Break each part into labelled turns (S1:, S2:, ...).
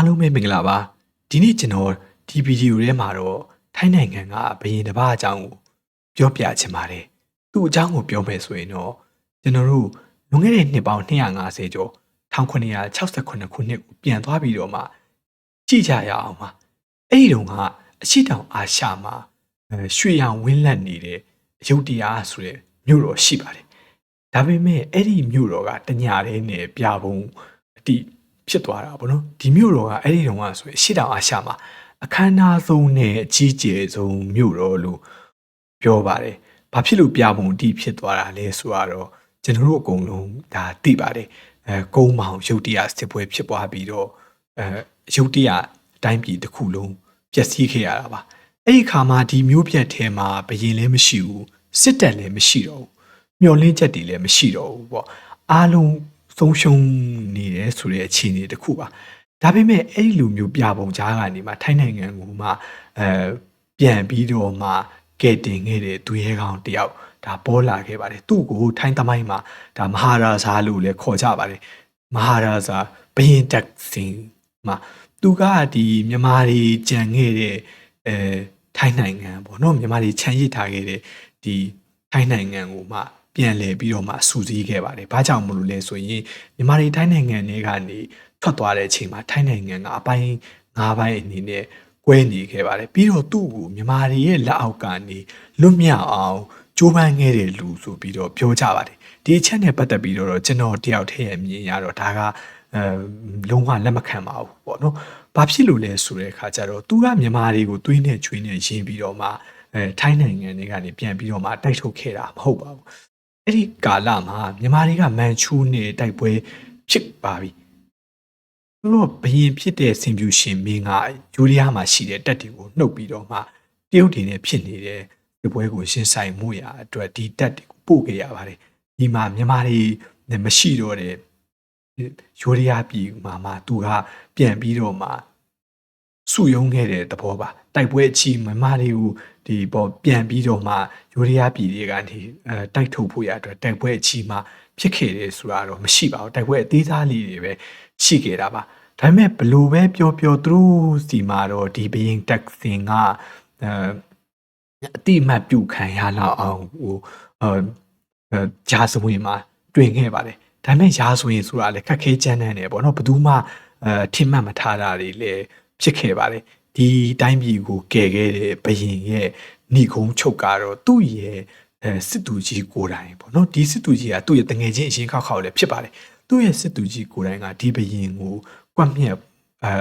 S1: အားလုံးပဲမင်္ဂလာပါဒီနေ့ကျွန်တော်ဒီဗီဒီယိုထဲမှာတော့ထိုင်းနိုင်ငံကဘယင်တစ်ပါးအကြောင်းကိုပြောပြချင်ပါတယ်သူ့အကြောင်းကိုပြောမယ်ဆိုရင်တော့ကျွန်တော်တို့လွန်ခဲ့တဲ့နှစ်ပေါင်း250ကျော်1968ခုနှစ်ကိုပြန်သွားပြီးတော့မှကြည့်ကြရအောင်ပါအဲ့ဒီတုန်းကအရှိတောင်အာရှမှာအဲရွှေရောင်ဝင်းလက်နေတဲ့အယုတ်တရားဆိုတဲ့မြို့တော်ရှိပါတယ်ဒါပေမဲ့အဲ့ဒီမြို့တော်ကတညာလေးနဲ့ပြပုံအတိ ဖြစ်သွားတာပေါ့နော်ဒီမြို့တော်ကအဲ့ဒီတုန်းကဆိုရင်အရှိတောင်အာရှမှာအခမ်းအနားဆုံးနဲ့အကြီးကျယ်ဆုံးမြို့တော်လို့ပြောပါတယ်ဘာဖြစ်လို့ပြပုံအတိဖြစ်သွားတာလဲဆိုတော့ကျွန်တော်တို့အကုန်လုံးဒါသိပါတယ်အဲကုန်းမောင်ရုတ်တရက်စစ်ပွဲဖြစ်ပွားပြီးတော့အဲရုတ်တရက်အတိုင်းပြည်တစ်ခုလုံးပျက်စီးခဲ့ရတာပါအဲ့ဒီခါမှာဒီမျိုးပြတ်ထဲမှာဘယင်လည်းမရှိဘူးစစ်တပ်လည်းမရှိတော့ဘူးမျောလင်းချက်တွေလည်းမရှိတော့ဘူးပေါ့အားလုံး ဆုံးရှုံးနေတယ်ဆိုတဲ့အခြေအနေတစ်ခုပါဒါပေမဲ့အဲ့ဒီလူမျိုးပြပုံကြားကနေမှထိုင်းနိုင်ငံကိုမှအဲပြန်ပြီးတော့မှကဲတင်ခဲ့တဲ့သူရဲကောင်တယောက်ဒါပေါ်လာခဲ့ပါတယ်သူ့ကိုထိုင်းသမိုင်းမှာဒါမဟာရာဇာလို့လည်းခေါ်ကြပါတယ်မဟာရာဇာဘယင်တက်စင်မှာသူကဒီမြန်မာတွေကြံခဲ့တဲ့အဲထိုင်းနိုင်ငံပေါ့နော်မြန်မာတွေခြံရစ်ထားခဲ့တဲ့ဒီထိုင်းနိုင်ငံကိုမှ ပြန်လည်ပြီးတော့မှစူးစီးခဲ့ပါတယ်။ဘာကြောင့်မလို့လဲဆိုရင်မြန်မာတွေထိုင်းနိုင်ငံတွေကနေထွက်သွားတဲ့အချိန်မှာထိုင်းနိုင်ငံကအပိုင်း၅ပိုင်းအနေနဲ့ကွဲနေခဲ့ပါတယ်။ပြီးတော့သူ့ကိုမြန်မာတွေရဲ့လက်အောက်ကနေလွတ်မြောက်အောင်ကြိုးပမ်းခဲ့တဲ့လူဆိုပြီးတော့ပြောကြပါတယ်။ဒီအချက်နဲ့ပတ်သက်ပြီးတော့ကျွန်တော်တယောက်တည်းရဲ့မြင်ရတော့ဒါကအဲလုံးဝလက်မခံပါဘူးပေါ့နော်။ဘာဖြစ်လို့လဲဆိုတဲ့အခါကျတော့သူကမြန်မာတွေကိုသွေးနဲ့ချွေးနဲ့ရင်းပြီးတော့မှအဲထိုင်းနိုင်ငံတွေကနေပြန်ပြီးတော့မှတိုက်ထုတ်ခဲ့တာမဟုတ်ပါဘူး။ အဲ့ဒီကာလမှာမြန်မာတွေကမန်ချူးနဲ့တိုက်ပွဲဖြစ်ပါပြီ။သူတို့ဘရင်ဖြစ်တဲ့စင်ပြူရှင်မင်းကယူရီးယားမှာရှိတဲ့တပ်တွေကိုနှုတ်ပြီးတော့မှတရုတ်တွေနဲ့ဖြစ်နေတဲ့ဒီပွဲကိုရှင်းဆိုင်မှုရအတွက်ဒီတပ်တွေကိုပို့ခဲ့ရပါတယ်။ဒီမှာမြန်မာတွေနဲ့မရှိတော့တဲ့ယူရီးယားပြည်မှာမှသူကပြန်ပြီးတော့မှစုယုံခဲ့တဲ့သဘောပါတိုက်ပွဲအချီမမတွေကိုဒီပေါ်ပြန်ပြီးတော့မှယူရီးယားပြည်တွေကနေအဲတိုက်ထုတ်ဖို့ရအတွက်တိုက်ပွဲအချီမှဖြစ်ခဲ့တယ်ဆိုတာတော့မရှိပါဘူးတိုက်ပွဲအသေးစားလေးတွေပဲရှိခဲ့တာပါဒါပေမဲ့ဘလို့ပဲပြောပြောသူတို့စီမှာတော့ဒီဘရင်တက်စင်ကအဲအတိအမှတ်ပြုခံရလောက်အောင်ဟိုအဲဂျာစဝင်မှာတွင်ခဲ့ပါတယ်ဒါပေမဲ့ရာဆိုရင်ဆိုတာလည်းခက်ခဲကြမ်းတမ်းတယ်ပေါ့နော်ဘယ်သူမှအဲထင်မှတ်မထားတာတွေလည်းဖြစ်ခဲ့ပါတယ် ဒီတိုင်းပြည်ကိုကယ်ခဲ့တဲ့ဘရင်ရဲ့ဏိကုံးချုပ်ကတော့သူ့ရဲ့အဲစစ်သူကြီးကိုယ်တိုင်ပေါ့နော်ဒီစစ်သူကြီးကသူ့ရဲ့တငယ်ချင်းအရင်ခောက်ခောက်လည်းဖြစ်ပါတယ်သူ့ရဲ့စစ်သူကြီးကိုယ်တိုင်ကဒီဘရင်ကိုကွက်မြက်အဲ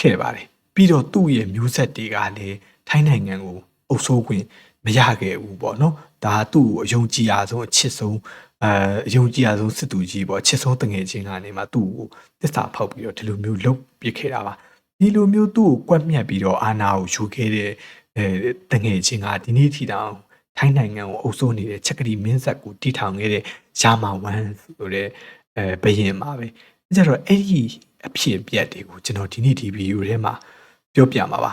S1: ခဲ့ပါတယ်ပြီးတော့သူ့ရဲ့မျိုးဆက်တွေကလည်းထိုင်းနိုင်ငံကိုအုပ်ဆိုးခွင့်မရခဲ့ဘူးပေါ့နော်ဒါသူ့ကိုအယုံကြည်အားဆုံးအချစ်ဆုံးအဲအယုံကြည်အားဆုံးစစ်သူကြီးပေါ့အချစ်ဆုံးတငယ်ချင်းကနေမှသူ့ကိုတစ္ဆာဖောက်ပြီးတော့ဒီလိုမျိုးလှုပ်ပစ်ခဲ့တာပါ ဒီလိုမျိုးသူ့ကိုကွက်မြက်ပြီးတော့အာနာကိုယူခဲ့တဲ့အဲတငယ်ချင်းကဒီနေ့ထိတောင်ထိုင်းနိုင်ငံကိုအုပ်စိုးနေတဲ့ချက်ကရီမင်းဆက်ကိုတီထောင်ခဲ့တဲ့ရာမာဝမ်ဆိုတဲ့အဲဘယင်ပါပဲအဲကြတော့အဲ့ဒီအဖြစ်အပျက်တွေကိုကျွန်တော်ဒီနေ့ဒီဗီဒီယိုထဲမှာပြောပြမှာပါ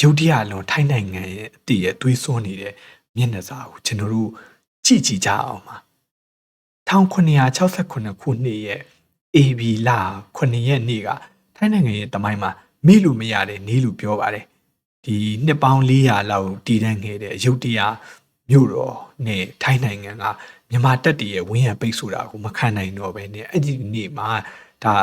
S1: ရုတ်တရက်လုံးထိုင်းနိုင်ငံရဲ့အတည်ရဲ့သွေးစွန်းနေတဲ့မျက်နှာစာကိုကျွန်တော်တို့ကြည့်ကြည့်ကြအောင်ပါ1968ခုနှစ်ရဲ့ AB လ9ရက်နေ့က ထိုင်းနိုင်ငံရဲ့တမိုင်းမှာမေ့လို့မရတဲ့နေလို့ပြောပါတယ်ဒီနှစ်ပေါင်း400လောက်တည်တံ့ခဲ့တဲ့ရုတ်တရက်မြို့တော်နဲ့ထိုင်းနိုင်ငံကမြန်မာတပ်တည်ရဲ့ဝင်းရံပိတ်ဆိုတာကိုမခံနိုင်တော့ဘဲနဲ့အဲ့ဒီနေ့မှာဒါ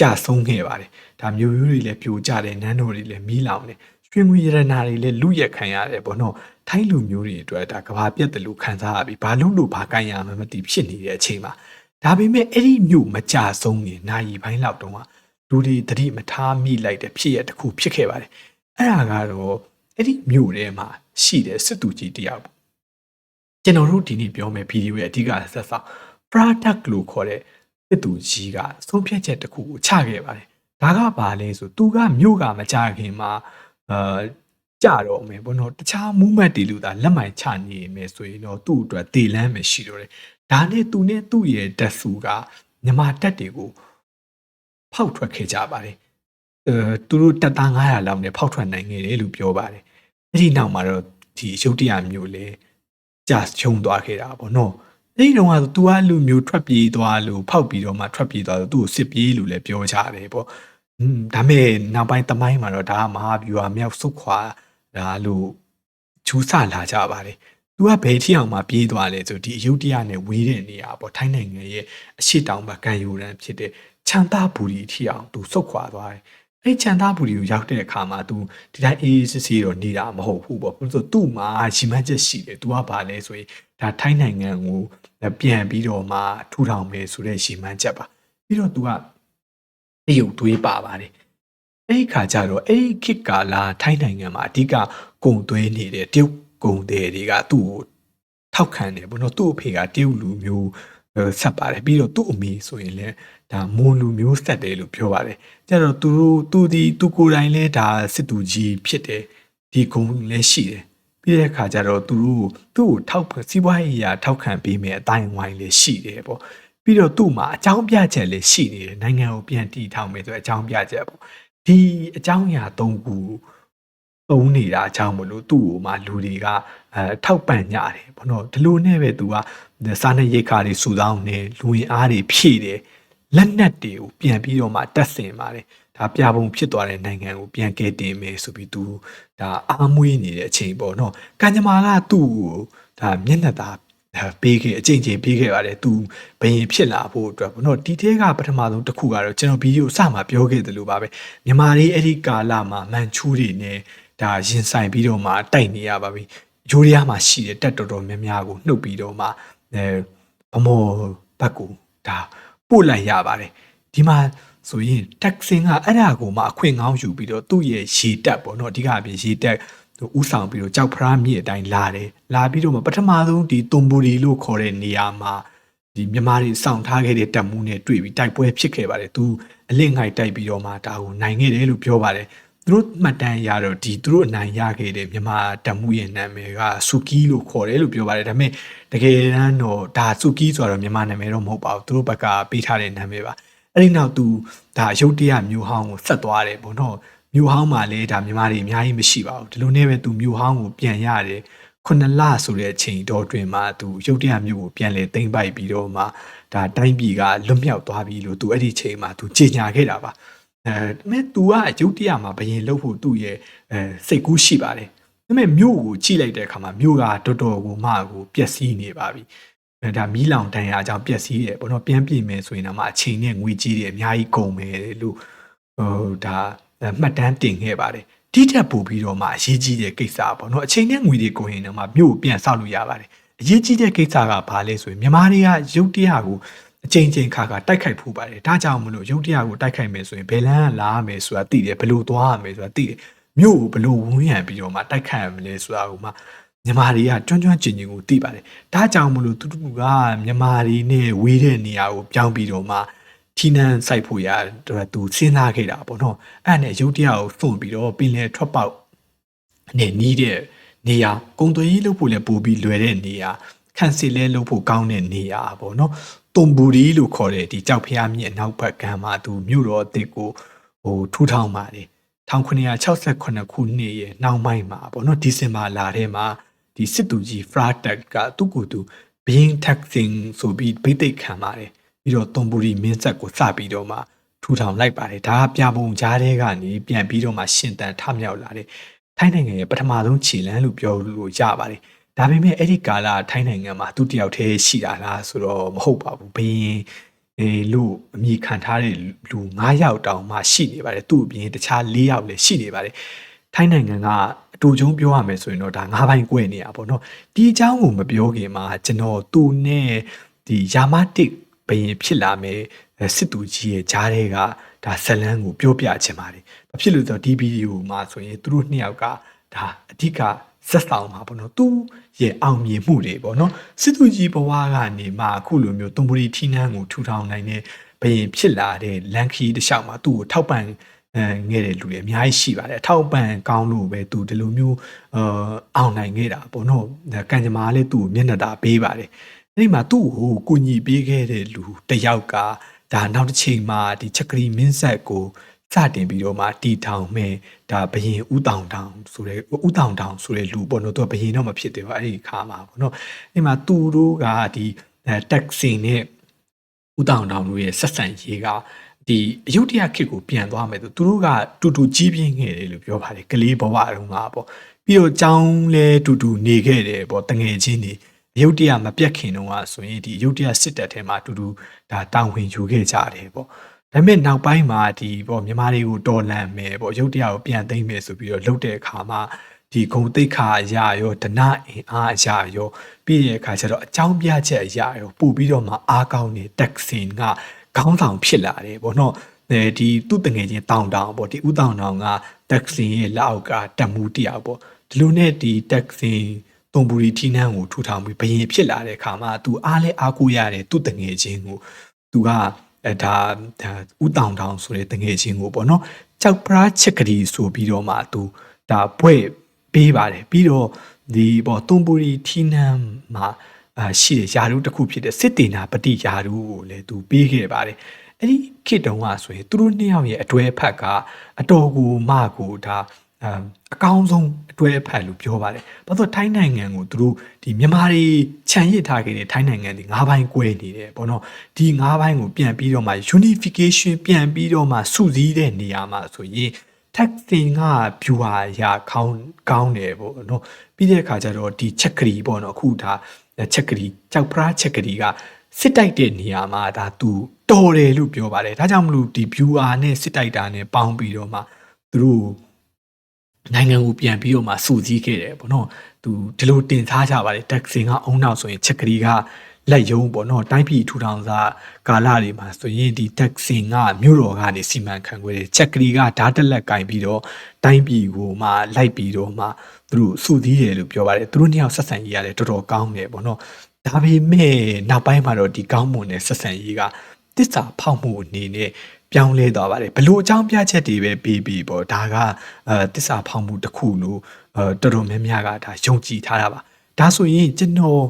S1: ကြဆုံးခဲ့ပါတယ်ဒါမျိုးရိုးတွေလည်းပြိုကျတယ်နန်းတော်တွေလည်းမီးလောင်တယ်ရွှေငွေရတနာတွေလည်းလူရက်ခံရတယ်ပေါ့နော်ထိုင်းလူမျိုးတွေအတွက်ဒါကဘာပြက်တယ်လို့ခံစားရပြီဘာလို့လို့ဘာကန်ရမှမသိဖြစ်နေတဲ့အချိန်မှာဒါပေမဲ့အဲ့ဒီမြို့မကြဆုံးနေနိုင်ပိုင်းလောက်တုန်းက လူတွေတတိမထားမိလိုက်တဲ့ဖြစ်ရတစ်ခုဖြစ်ခဲ့ပါတယ်အဲ့ဒါကတော့အဲ့ဒီမြို့ထဲမှာရှိတဲ့စစ်သူကြီးတယောက်ပေါ့ကျွန်တော်တို့ဒီနေ့ပြောမယ့်ဗီဒီယိုရဲ့အဓိကဆက်ဆောင် product လို့ခေါ်တဲ့စစ်သူကြီးကဆုံးဖြတ်ချက်တစ်ခုကိုချခဲ့ပါတယ်ဒါကဘာလဲဆိုသူကမြို့ကမကြခင်မှာအာကြတော့မယ်ဘောနော်တခြား movement တွေလို့ဒါလက်မှန်ချနေမယ်ဆိုရင်တော့သူ့အတွက်တေလန်းပဲရှိတော့တယ်ဒါနဲ့သူနဲ့သူ့ရဲ့တက်စုကမြန်မာတက်တွေကို ဖောက်ထွက်ခဲ့ကြပါတယ်အဲသူတို့တက်သား900လောက်နဲ့ဖောက်ထွက်နိုင်ခဲ့တယ်လို့ပြောပါတယ်အဲ့ဒီနောက်မှာတော့ဒီရုတ်တရက်မျိုးလဲကြာချုံသွားခဲ့တာပေါ့နော်အဲ့ဒီတော့ကသူကလူမျိုးထွက်ပြေးသွားလို့ဖောက်ပြီးတော့မှထွက်ပြေးသွားလို့သူ့ကိုစစ်ပြေးလို့လည်းပြောကြတယ်ပေါ့ อืมဒါမဲ့နောက်ပိုင်းတမိုင်းမှာတော့ဒါကမဟာဗျူဟာမြောက်စုခွာဒါလို့ဂျူးဆလာကြပါတယ်။ तू ကဘယ်ထိအောင်မှပြေးသွားလဲဆိုဒီအယုဒ္ဓယနဲ့ဝေးတဲ့နေရာပေါ့ထိုင်းနိုင်ငံရဲ့အရှိတောင်ဘက်ကံယူရန်ဖြစ်တဲ့ ချန်တာဘူရီထိအောင် तू စုခွာသွားတယ်။အဲ့ချန်တာဘူရီကိုရောက်တဲ့အခါမှာ तू ဒီတိုင်းအေးအေးဆေးဆေးတော့နေတာမဟုတ်ဘူးပေါ့။ဘာလို့လဲဆိုသူ့မှာရှီမန်းချက်ရှိတယ်။ तू ကဘာလဲဆိုရင်ဒါထိုင်းနိုင်ငံကိုပြန်ပြီးတော့မှထူထောင်မယ်ဆိုတဲ့ရှီမန်းချက်ပါ။ပြီးတော့ तू ကတရုတ်သွေးပါပါတယ်။အဲ့ဒီခါကျတော့အဲ့ဒီခေတ်ကာလထိုင်းနိုင်ငံမှာအဓိကကုံသွေးနေတဲ့တရုတ်ကုံတယ်တွေကသူ့ကိုထောက်ခံတယ်ဘောနော်သူ့အဖေကတရုတ်လူမျိုးဆက်ပါတယ်ပြီးတော့သူ့အမေဆိုရင်လည်း ဒါမွန်လူမျိုးဆက်တယ်လို့ပြောပါတယ်ကျတော့သူတို့သူဒီသူကိုယ်တိုင်လည်းဒါစစ်သူကြီးဖြစ်တယ်ဒီကုံလည်းရှိတယ်ပြီးတဲ့အခါကျတော့သူတို့သူ့ကိုထောက်စီးပွားရေးရာထောက်ခံပေးမယ်အတိုင်းဝိုင်းလည်းရှိတယ်ပေါ့ပြီးတော့သူ့မှာအကြောင်းပြချက်လည်းရှိနေတယ်နိုင်ငံကိုပြန်တည်ထောင်မယ်ဆိုအကြောင်းပြချက်ပေါ့ဒီအကြောင်းအရာ၃ခုပုံနေတာအကြောင်းမလို့သူ့ကိုမှလူတွေကအဲထောက်ပံ့ကြတယ်ဘောနော်ဒီလိုနဲ့ပဲသူကစားနေရိတ်ခါတွေစုဆောင်းနေလူဝင်အားတွေဖြည့်တယ် လက်နက်တွေကိုပြန်ပြီးတော့မှတက်ဆင်ပါတယ်ဒါပြပုံဖြစ်သွားတဲ့နိုင်ငံကိုပြန်ကဲတင်မယ်ဆိုပြီးသူဒါအားမွေးနေတဲ့အချိန်ပေါ့နော်ကံကြမ္မာကသူ့ကိုဒါမျက်နှာသာပေးခဲ့အချိန်ချင်းပေးခဲ့ပါတယ်သူဘယင်ဖြစ်လာဖို့အတွက်ဘောနော်ဒီတဲကပထမဆုံးတစ်ခုကတော့ကျွန်တော်ဗီဒီယိုအစမှာပြောခဲ့သလိုပါပဲမြန်မာလေးအဲ့ဒီကာလမှာမန်ချူးတွေနဲ့ဒါရင်ဆိုင်ပြီးတော့မှတိုက်နေရပါပြီဂျိုးရီးယားမှာရှိတဲ့တက်တော်တော်များများကိုနှုတ်ပြီးတော့မှအဲဗမော်ဘက်ကိုဒါ ပို့လိုက်ရပါတယ်ဒီမှာဆိုရင်တက်ဆင်ကအဲ့ဒါကိုမှအခွင့်ကောင်းယူပြီးတော့သူ့ရဲ့ရေတက်ပေါ့နော်အဓိကအပြင်ရေတက်သူဥဆောင်ပြီးတော့ကြောက်ဖရာမြစ်အတိုင်းလာတယ်လာပြီးတော့မှပထမဆုံးဒီတွန်ဘူရီလို့ခေါ်တဲ့နေရာမှာဒီမြန်မာတွေစောင့်ထားခဲ့တဲ့တပ်မှုနဲ့တွေ့ပြီးတိုက်ပွဲဖြစ်ခဲ့ပါတယ်သူအလင့်ငိုက်တိုက်ပြီးတော့မှဒါကိုနိုင်ခဲ့တယ်လို့ပြောပါတယ် သူတို့မှတ်တမ်းရတော့ဒီသူတို့အနိုင်ရခဲ့တဲ့မြန်မာတပ်မှုရဲ့နာမည်ကဆူကီလို့ခေါ်တယ်လို့ပြောပါတယ်ဒါပေမဲ့တကယ်တမ်းတော့ဒါဆူကီဆိုတော့မြန်မာနာမည်တော့မဟုတ်ပါဘူးသူတို့ဘက်ကပေးထားတဲ့နာမည်ပါအဲ့ဒီနောက်သူဒါရုတ်တရက်မျိုးဟောင်းကိုဆက်သွားတယ်ပေါ့နော်မျိုးဟောင်းမှာလည်းဒါမြန်မာတွေအများကြီးမရှိပါဘူးဒီလိုနဲ့ပဲသူမျိုးဟောင်းကိုပြန်ရတယ်ခုနှစ်လဆိုတဲ့အချိန်တော်တွင်မှာသူရုတ်တရက်မျိုးကိုပြန်လေသိမ့်ပိုက်ပြီးတော့မှဒါတိုင်းပြည်ကလွတ်မြောက်သွားပြီလို့သူအဲ့ဒီချိန်မှာသူကြေညာခဲ့တာပါ အဲမဲ तू ကအယုတ်တရမှာဘယင်လှုပ်ဖို့သူ့ရဲ့အဲစိတ်ကူးရှိပါတယ်ဒါပေမဲ့မြို့ကိုကြည့်လိုက်တဲ့အခါမှာမြို့ကတော်တော်ကိုမှကိုပျက်စီးနေပါပြီအဲဒါမီးလောင်တန်ရာအကြောင်းပျက်စီးတယ်ဘောနော်ပြန်ပြင်မယ်ဆိုရင်တော့မှအချိန်နဲ့ငွေကြီးတွေအများကြီးကုန်မယ်လို့ဟိုဒါမှတ်တမ်းတင်ခဲ့ပါတယ်တိတက်ပို့ပြီးတော့မှအရေးကြီးတဲ့ကိစ္စပေါ့နော်အချိန်နဲ့ငွေတွေကုန်ရင်တော့မှမြို့ကိုပြန်ဆောက်လို့ရပါတယ်အရေးကြီးတဲ့ကိစ္စကဘာလဲဆိုရင်မြန်မာတွေကရုတ်တရက်ကို အချိန်ချင်းခါခါတိုက်ခိုက်ဖို့ပါတယ်ဒါကြောင့်မလို့ရုတ်တရက်ကိုတိုက်ခိုက်မယ်ဆိုရင်ဘယ်လန်းကလာမယ်ဆိုတာသိတယ်ဘယ်လိုသွားရမယ်ဆိုတာသိတယ်မြို့ကိုဘယ်လိုဝန်းရံပြီးတော့မှတိုက်ခိုက်ရမလဲဆိုတာကိုမှမြန်မာတွေကကျွမ်းကျွမ်းကျင်ကျင်ကိုသိပါတယ်ဒါကြောင့်မလို့သူတို့ကမြန်မာတွေနဲ့ဝေးတဲ့နေရာကိုပြောင်းပြီးတော့မှထီနန်းစိုက်ဖို့ရတော့သူစဉ်းစားခဲ့တာပေါ့နော်အဲ့နဲ့ရုတ်တရက်ကိုဖွင့်ပြီးတော့ပင်လယ်ထွက်ပေါက်နဲ့နီးတဲ့နေရာကုံသွေးရေးလုပ်ဖို့လည်းပို့ပြီးလွယ်တဲ့နေရာခန့်စီလဲလုပ်ဖို့ကောင်းတဲ့နေရာပေါ့နော် တုံဘူရီလို့ခေါ်တဲ့ဒီကြောက်ဖျားမြစ်အနောက်ဘက်ကမ်းမှာသူမြို့တော်အစ်စ်ကိုဟိုထူထောင်ပါတယ်1968ခုနှစ်ရဲ့နောက်ပိုင်းမှာပေါ့နော်ဒီဇင်ဘာလထဲမှာဒီစစ်သူကြီးဖရာတက်ကသူ့ကိုယ်သူဘင်းတက်စင်ဆိုပြီးဗိတ်သိက်ခံပါတယ်ပြီးတော့တုံဘူရီမင်းဆက်ကိုစပြီးတော့မှထူထောင်လိုက်ပါတယ်ဒါကပြပုံကြားတဲ့ကနေပြန်ပြီးတော့မှရှင်တန်ထမြောက်လာတဲ့ထိုင်းနိုင်ငံရဲ့ပထမဆုံးခြေလမ်းလို့ပြောလို့ရပါတယ် ဒါပေမဲ့အဲ့ဒီကာလထိုင်းနိုင်ငံမှာသူတယောက်တည်းရှိတာလားဆိုတော့မဟုတ်ပါဘူးဘင်းအဲလို့အမိခံထားတဲ့လူ9ယောက်တောင်မှရှိနေပါတယ်သူ့အပြင်တခြား4ယောက်လည်းရှိနေပါတယ်ထိုင်းနိုင်ငံကအတူချုံပြောရမယ်ဆိုရင်တော့ဒါ၅ဘိုင်းကွဲနေရပါတော့ဒီအကြောင်းကိုမပြောခင်မှာကျွန်တော်သူနဲ့ဒီယာမတစ်ဘယင်ဖြစ်လာမယ်စစ်သူကြီးရဲ့ဂျားတွေကဒါဇလန်းကိုပြောပြချင်ပါတယ်။ဘာဖြစ်လို့လဲဆိုတော့ဒီဗီဒီယိုမှာဆိုရင်သူတို့နှစ်ယောက်ကဒါအဓိက ဆက်ဆောင်မှာပေါ့နော်သူရဲ့အောင်မြင်မှုတွေပေါ့နော်စစ်သူကြီးဘဝကနေမှအခုလိုမျိုးတုံပရီထီနန်းကိုထူထောင်နိုင်တဲ့ဘယင်ဖြစ်လာတဲ့လန်ခီတခြားမှာသူ့ကိုထောက်ပံ့အဲငဲ့တဲ့လူတွေအများကြီးရှိပါတယ်အထောက်ပံ့ကောင်းလို့ပဲသူဒီလိုမျိုးအာအောင်နိုင်ခဲ့တာပေါ့နော်ကံကြမ္မာလည်းသူ့ကိုမျက်နှာသာပေးပါတယ်အဲ့ဒီမှာသူ့ကိုကုညီပေးခဲ့တဲ့လူတယောက်ကဒါနောက်တစ်ချိန်မှာဒီချက်ကရီမင်းဆက်ကို စတင်ပြီးတော့မှတီထောင်မဲ့ဒါဘယင်ဥတောင်တောင်ဆိုတဲ့ဥတောင်တောင်ဆိုတဲ့လူပေါ့နော်သူကဘယင်တော့မဖြစ်သေးဘူးအဲ့ဒီခါမှာပေါ့နော်အဲ့မှာသူတို့ကဒီတက်စင်နဲ့ဥတောင်တောင်တို့ရဲ့ဆက်ဆံရေးကဒီအယုတ်တရားခေတ်ကိုပြန်သွားမယ်သူသူတို့ကတူတူကြီးပြင်းခဲ့တယ်လို့ပြောပါတယ်ကလေးဘဝတုန်းကပေါ့ပြီးတော့ကြောင်းလဲတူတူနေခဲ့တယ်ပေါ့တငယ်ချင်းတွေအယုတ်တရားမပြတ်ခင်တုန်းကဆိုရင်ဒီအယုတ်တရားစစ်တပ်ထဲမှာတူတူဒါတောင်ဝင်ယူခဲ့ကြတယ်ပေါ့ ဒါပေမဲ့နောက်ပိုင်းမှာဒီပေါ့မြန်မာတွေကိုတော်လန်မယ်ပေါ့ရုပ်တရားကိုပြန်သိမ့်မယ်ဆိုပြီးတော့လှုပ်တဲ့အခါမှာဒီဂုံတိတ်ခါအရာရောဒနာအင်အားအရာရောပြီးတဲ့အခါကျတော့အကြောင်းပြချက်အရာရောပို့ပြီးတော့မှအားကောင်းတဲ့တက်ဆင်ကခေါင်းဆောင်ဖြစ်လာတယ်ပေါ့နော်အဲဒီသူ့တငယ်ချင်းတောင်တောင်ပေါ့ဒီဥတောင်တောင်ကတက်ဆင်ရဲ့လက်အောက်ကတက်မှုတရားပေါ့ဒီလိုနဲ့ဒီတက်ဆင်တုံပူရီထီနန်းကိုထူထောင်ပြီးဘယင်ဖြစ်လာတဲ့အခါမှာသူအားလဲအားကိုးရတယ်သူ့တငယ်ချင်းကိုသူက အဲဒါဒါဥတောင်တောင်ဆိုတဲ့တငယ်ချင်းကိုပေါ့နော်ကြောက်ပရာချက်ကလေးဆိုပြီးတော့မှသူဒါဘွဲ့ပေးပါတယ်ပြီးတော့ဒီပေါ့တုံပူရီထီနန်းမှာအာရှိတဲ့ယာရုတစ်ခုဖြစ်တဲ့စစ်တေနာပတိယာရုကိုလည်းသူပေးခဲ့ပါတယ်အဲ့ဒီခေတ်တုန်းကဆိုရင်သူတို့နှစ်ယောက်ရဲ့အတွဲဖက်က အတော်ကိုမကိုဒါ အအကောင်းဆုံးအတွဲဖက်လို့ပြောပါတယ်။ဘာလို့ထိုင်းနိုင်ငံကိုသူတို့ဒီမြန်မာတွေခြံရစ်ထားခဲ့တဲ့ထိုင်းနိုင်ငံတွေ၅ဘိုင်း꿰နေတယ်ပေါ့နော်။ဒီ၅ဘိုင်းကိုပြန်ပြီးတော့မှ unification ပြန်ပြီးတော့မှစုစည်းတဲ့နေရာမှာဆိုရင် taxing က viewer ရာခေါင်းကောင်းတယ်ပေါ့နော်။ပြီးတဲ့အခါကျတော့ဒီချက်ကရီပေါ့နော်အခုဒါချက်ကရီကြောက်ဖရာချက်ကရီကစစ်တိုက်တဲ့နေရာမှာဒါသူတော်တယ်လို့ပြောပါတယ်။ဒါကြောင့်မလို့ဒီ viewer နဲ့စစ်တိုက်တာနဲ့ပေါင်းပြီးတော့မှသူတို့ နိုင်ငံကိုပြန်ပြီးတော့မှစူကြီးခဲ့တယ်ပေါ့နော်သူဒီလိုတင်ထားကြပါတယ်တက်ဆင်ကအုံနောက်ဆိုရင်ချက်ကလေးကလက်ယုံပေါ့နော်တိုင်းပြည်ထူထောင်စာကာလတွေမှာဆိုရင်ဒီတက်ဆင်ကမြို့တော်ကနေစီမံခန့်ခွဲတယ်ချက်ကလေးကဓာတ်တက်လက်ကင်ပြီးတော့တိုင်းပြည်ကိုမှလိုက်ပြီးတော့မှသူတို့စူကြီးတယ်လို့ပြောပါတယ်သူတို့နှစ်ယောက်ဆက်ဆံရေးရတယ်တော်တော်ကောင်းတယ်ပေါ့နော်ဒါပေမဲ့နောက်ပိုင်းမှာတော့ဒီကောင်းမွန်တဲ့ဆက်ဆံရေးကတစ္ဆာဖောက်မှုအနေနဲ့ ပြောင်းလဲသွားပါတယ်ဘလို့အကြောင်းပြချက်တွေပဲပြီးပြီးပေါ့ဒါကအဲတစ္ဆာဖောက်မှုတစ်ခုလို့အဲတော်တော်များများကဒါယုံကြည်ထားတာပါဒါဆိုရင်ကျွန်တော်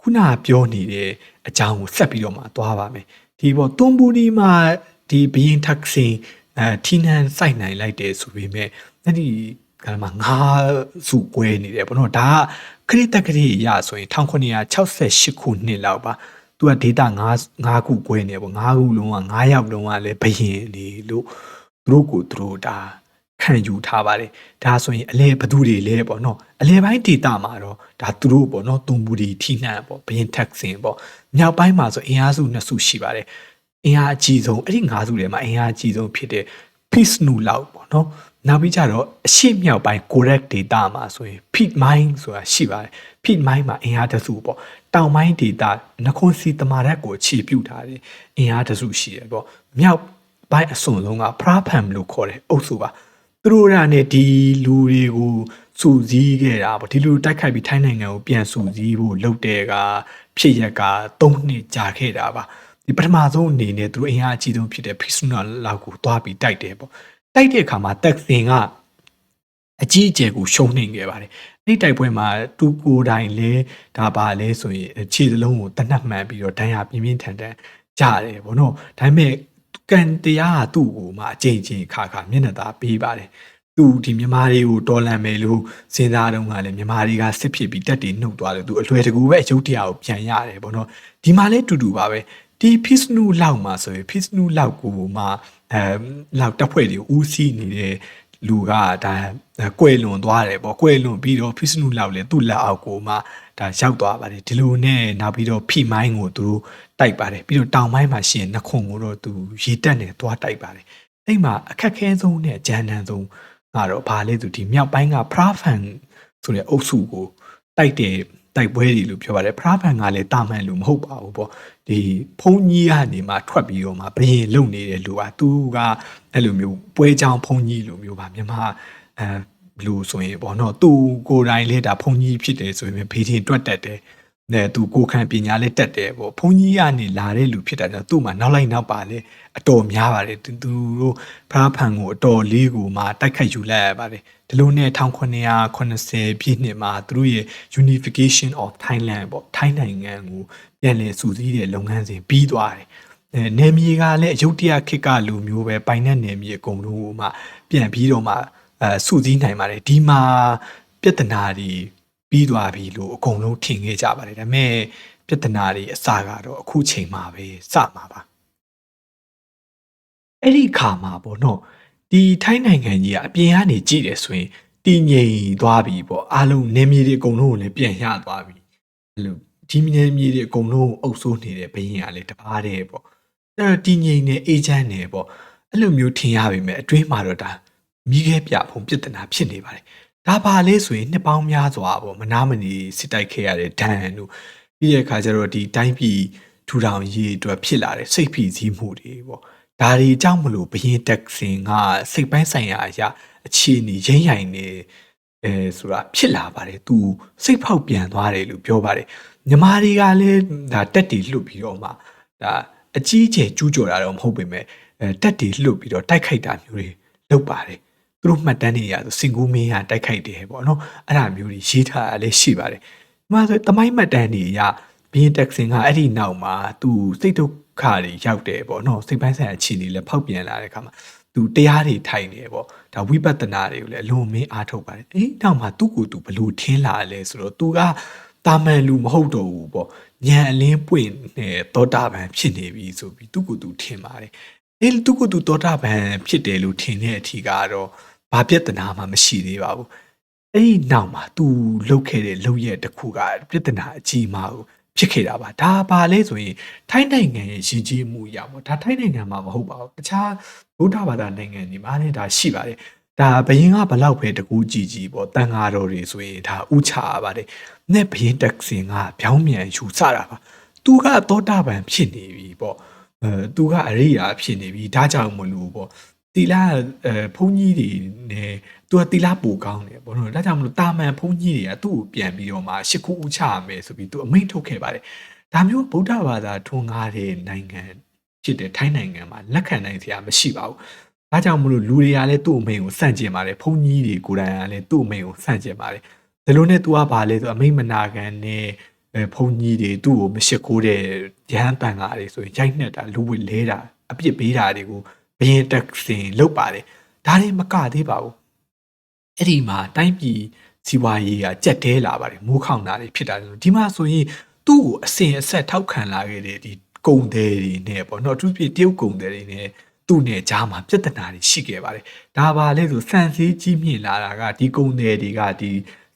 S1: ခုနပြောနေတဲ့အကြောင်းကိုဆက်ပြီးတော့မှသွားပါမယ်ဒီပေါ့တွန်ပူဒီမှာဒီဘရင်တက်ဆင်အဲထီနန်စိုက်နိုင်လိုက်တယ်ဆိုပေမဲ့အဲ့ဒီကမှငါးစုကွဲနေတယ်ပေါ့နော်ဒါကခရစ်တက်ကလေးရဆိုရင်1968ခုနှစ်လောက်ပါ သူက data 9 9ခုကွဲနေပေါ့9ခုလုံးက9ယောက်လုံးကလည်းဘယင်နေလို့သူတို့ကိုသူတို့ဒါခံယူထားပါတယ်ဒါဆိုရင်အလဲဘသူတွေလဲပေါ့နော်အလဲပိုင်း data မှာတော့ဒါသူတို့ပေါ့နော်တုံဘူးတွေထိနှံ့ပေါ့ဘယင် tax စင်ပေါ့မြောက်ပိုင်းမှာဆိုအင်အားစုနှစ်စုရှိပါတယ်အင်အားအကြီးဆုံးအဲ့ဒီ9စုထဲမှာအင်အားအကြီးဆုံးဖြစ်တဲ့ peace nu လောက်ပေါ့နော် နောက်ပြီးကြတော့အရှိမြောက်ပိုင်း correct data မှာဆိုရင် feed mine ဆိုတာရှိပါတယ် feed mine မှာအင်အားတစုပေါ့တောင်ပိုင်း data နခွန်စီတမာရက်ကိုအခြေပြုထားတယ်အင်အားတစုရှိတယ်ပေါ့မြောက်ပိုင်းအစွန်ဆုံးက prafam လို့ခေါ်တယ်အုပ်စုပါသူတို့ရနဲ့ဒီလူတွေကိုစူစည်းခဲ့တာပေါ့ဒီလူတိုက်ခိုက်ပြီးထိုင်းနိုင်ငံကိုပြန်စူစည်းဖို့လုပ်တဲ့ကဖြစ်ရက်က3နှစ်ကြာခဲ့တာပါဒီပထမဆုံးအနေနဲ့သူတို့အင်အားအကြီးဆုံးဖြစ်တဲ့ Pisuna လောက်ကိုတွားပြီးတိုက်တယ်ပေါ့ တိုက်တဲ့အခါမှာတက်စင်ကအကြီးအကျယ်ကိုရှုံးနေခဲ့ပါတယ်အဲ့တိုက်ပွဲမှာတူကိုတိုင်လဲဒါပါလဲဆိုရင်ခြေစလုံးကိုတနတ်မှန်ပြီးတော့ဒဏ်ရာပြင်းပြင်းထန်ထန်ကြတယ်ဗောနော်ဒါပေမဲ့ကန်တရားကသူ့ကိုမှအကြိမ်ကြိမ်ခါခါမျက်နှာသာပေးပါတယ်သူဒီမြန်မာတွေကိုတော်လန်မယ်လို့စဉ်းစားတော့ကလည်းမြန်မာတွေကစစ်ဖြစ်ပြီးတက်တီနှုတ်သွားတယ်သူအလွယ်တကူပဲအယုတ်တရားကိုပြန်ရတယ်ဗောနော်ဒီမှာလဲတူတူပါပဲဒီ Pisnu လောက်မှာဆိုရင် Pisnu လောက်ကိုမှ အဲလောက်တက်ဖွဲ့တွေကိုဦးစီးနေတဲ့လူကဒါကွယ်လွန်သွားတယ်ပေါ့ကွယ်လွန်ပြီးတော့ Pisnu လောက်လည်းသူ့လက်အောက်ကိုမှဒါရောက်သွားပါတယ်ဒီလိုနဲ့နောက်ပြီးတော့ဖိမိုင်းကိုသူတို့တိုက်ပါတယ်ပြီးတော့တောင်ပိုင်းမှာရှင်နှခုံကိုတော့သူရေတက်နေသွားတိုက်ပါတယ်အဲ့မှာအခက်ခဲဆုံးနဲ့ဂျန်နန်ဆုံးကတော့ဘာလဲသူဒီမြောက်ပိုင်းက Prafan ဆိုတဲ့အုပ်စုကိုတိုက်တယ် တိုက်ပွဲတွေလို့ပြောပါတယ်ဖရာဖန်ကလည်းတာမန်လူမဟုတ်ပါဘူးပေါ့ဒီဖုန်ကြီးကနေမှထွက်ပြီးတော့မှဘယင်လုံနေတဲ့လူကသူကအဲ့လိုမျိုးပွဲကြောင်ဖုန်ကြီးလိုမျိုးပါမြန်မာအဲလူဆိုရင်ပေါ့နော်သူကိုယ်တိုင်လေဒါဖုန်ကြီးဖြစ်တယ်ဆိုရင်ဖေးထင်တွက်တက်တယ်နဲ့သူကိုခံပညာလေးတက်တယ်ပေါ့ဘုန်းကြီးကနေလာတဲ့လူဖြစ်တာကြောင့်သူ့မှာနောက်လိုက်နောက်ပါလေအတော်များပါတယ်သူတို့ဖရာဖန်ကိုအတော်လေးကိုမှတိုက်ခိုက်ယူလိုက်ရပါတယ် ဒီလိုနဲ့1980ပြည့်နှစ်မှာသူတို့ရဲ့ unification of Thailand ပေါ့ထိုင်းနိုင်ငံကိုပြန်လည်စုစည်းတဲ့လုပ်ငန်းစဉ်ပြီးသွားတယ်အဲနယ်မြေကလည်းအယုတ်တရခေတ်ကလူမျိုးပဲပိုင်တဲ့နယ်မြေအကုန်လုံးကိုမှပြန်ပြီးတော့မှအဲစုစည်းနိုင်ပါတယ်ဒီမှာပြဿနာတွေပြီးသွားပြီလို့အကုန်လုံးထင်ခဲ့ကြပါတယ်ဒါပေမဲ့ပြဿနာတွေအစကတော့အခုချိန်မှာပဲစမှာပါအဲ့ဒီခါမှာပေါ့နော် ဒီထိုင်းနိုင်ငံကြီးကအပြင်ကနေကြည့်တယ်ဆိုရင်တည်ငြိမ်သွားပြီပေါ့အားလုံးနေမြေတွေအကုန်လုံးကိုလည်းပြန်ရသွားပြီအဲ့လိုဒီနေမြေတွေအကုန်လုံးကိုအုပ်စိုးနေတဲ့ဘရင်ကလည်းတပါးတည်းပေါ့အဲ့တော့တည်ငြိမ်နေအေဂျင့်နေပေါ့အဲ့လိုမျိုးထင်ရပြီမဲ့အတွင်းမှာတော့ဒါမိခဲပြဖုံပြဿနာဖြစ်နေပါတယ်ဒါပါလေဆိုရင်နှစ်ပေါင်းများစွာပေါ့မနာမနေစစ်တိုက်ခဲ့ရတဲ့ဒဏ်တို့ပြီးတဲ့အခါကျတော့ဒီတိုင်းပြည်ထူထောင်ရေးအတွက်ဖြစ်လာတဲ့စိတ်ဖိစီးမှုတွေပေါ့ ဒါတွေကြောင့်မလို့ဘရင်တက်ဆင်ကစိတ်ပိုင်းဆိုင်ရာအရာအခြေအနေရင်းရိုင်နေအဲဆိုတာဖြစ်လာပါတယ်သူစိတ်ဖောက်ပြန်သွားတယ်လို့ပြောပါတယ်ညီမတွေကလည်းဒါတက်တီလှုပ်ပြီးတော့မှဒါအကြီးအကျယ်ကျူးကျော်တာတော့မဟုတ်ပေမဲ့အဲတက်တီလှုပ်ပြီးတော့တိုက်ခိုက်တာမျိုးတွေလုပ်ပါတယ်သူတို့မှတ်တမ်းတွေရဆိုစင်ကူမင်းကတိုက်ခိုက်တယ်ပေါ့နော်အဲ့ဒါမျိုးတွေရေးထားတာလည်းရှိပါတယ်ဒီမှာဆိုတမိုင်းမှတ်တမ်းတွေရ ဘင်းတက်ဆင်ကအဲ့ဒီနောက်မှာသူစိတ်ဒုက္ခတွေရောက်တယ်ပေါ့နော်စိတ်ပိုင်းဆိုင်ရာအခြေအနေလည်းဖောက်ပြန်လာတဲ့အခါမှာသူတရားတွေထိုင်နေပေါ့ဒါဝိပဿနာတွေကိုလည်းအလုံးမင်းအားထုတ်ပါတယ်အဲ့ဒီနောက်မှာသူ့ကိုယ်သူဘလို့ထင်းလာလဲဆိုတော့သူကတာမန်လူမဟုတ်တော့ဘူးပေါ့ညံအလင်းပွင့်နေသောတာပန်ဖြစ်နေပြီဆိုပြီးသူ့ကိုယ်သူထင်ပါတယ်အဲ့သူ့ကိုယ်သူသောတာပန်ဖြစ်တယ်လို့ထင်တဲ့အထီကတော့ဘာပြဿနာမှမရှိသေးပါဘူးအဲ့ဒီနောက်မှာ तू လုတ်ခဲ့တဲ့လုတ်ရက်တစ်ခုကပြဿနာအကြီးမားကို ဖြစ်ခဲ့တာပါဒါပါလဲဆိုရင်ထိုင်းနိုင်ငံရဲ့ရည်ကြီးမှုအရာပေါ့ဒါထိုင်းနိုင်ငံမှာမဟုတ်ပါဘူးတခြားဗုဒ္ဓဘာသာနိုင်ငံတွေမှာလည်းဒါရှိပါတယ်ဒါဘယင်းကဘလောက်ပဲတကူကြည်ကြည်ပေါ့တန်ဃာတော်တွေဆိုရင်ဒါဥချရပါတယ်နဲ့ဘယင်းတက်စင်ကဗျောင်းမြန်ယူဆတာပါသူကသောတာပန်ဖြစ်နေပြီပေါ့အဲသူကအရိယာဖြစ်နေပြီဒါကြောင့်မလို့ပေါ့တီလာအဲဘုန်းကြီးတွေနဲ့ သူကတီလာပူကောင်းတယ်ဘောနော်ဒါကြောင့်မလို့တာမန်ဘုန်းကြီးတွေကသူ့ကိုပြန်ပြီးတော့မှရှ िख ူဥချရမယ်ဆိုပြီးသူအမိန့်ထုတ်ခဲ့ပါတယ်ဒါမျိုးဗုဒ္ဓဘာသာထွန်းကားတဲ့နိုင်ငံဖြစ်တဲ့ထိုင်းနိုင်ငံမှာလက်ခံနိုင်စရာမရှိပါဘူးဒါကြောင့်မလို့လူတွေကလည်းသူ့အမိန့်ကိုစန့်ကျင်ပါတယ်ဘုန်းကြီးတွေကိုယ်တိုင်ကလည်းသူ့အမိန့်ကိုစန့်ကျင်ပါတယ်ဒီလိုနဲ့ तू ကဘာလဲဆိုအမိန့်မနာခံနဲ့အဲဘုန်းကြီးတွေသူ့ကိုမရှိခိုးတဲ့ရဟန်းတန်ဃာတွေဆိုရင်ရိုက်နှက်တာလူဝိလဲတာအပြစ်ပေးတာတွေကိုဘရင်တက်စင်လုပ်ပါတယ်ဒါတွေမကသေးပါဘူး အဲ့ဒီမှာတိုင်းပြည်စီးပွားရေးကကြက်တဲလာပါတယ်မိုးခေါင်တာတွေဖြစ်တာလို့ဒီမှာဆိုရင်သူ့ကိုအစင်အဆက်ထောက်ခံလာခဲ့တဲ့ဒီကုံတယ်တွေနဲ့ပေါ့နော်သူပြတရုတ်ကုံတယ်တွေနဲ့သူ့နဲ့ကြားမှာပြဿနာတွေရှိခဲ့ပါတယ်ဒါပါလေဆိုစံစည်းကြီးမြင့်လာတာကဒီကုံတယ်တွေကဒီ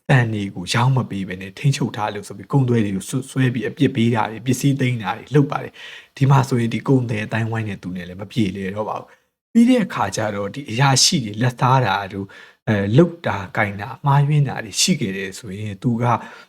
S1: တန်တွေကိုရောင်းမပေးဘဲနဲ့ထိန်းချုပ်ထားလို့ဆိုပြီးကုံသွဲတွေကိုဆွဆွဲပြီးအပြစ်ပေးတာတွေပစ္စည်းသိမ်းတာတွေလုပ်ပါတယ်ဒီမှာဆိုရင်ဒီကုံတယ်အတိုင်းဝိုင်းနဲ့သူနဲ့လည်းမပြေလေတော့ပါဘူး ပြီးတဲ့အခါကျတော့ဒီအရာရှိတွေလက်သားတာတို့အဲလုတ်တာကင်တာမှားယွင်းတာတွေရှိခဲ့တယ်ဆိုရင်သူက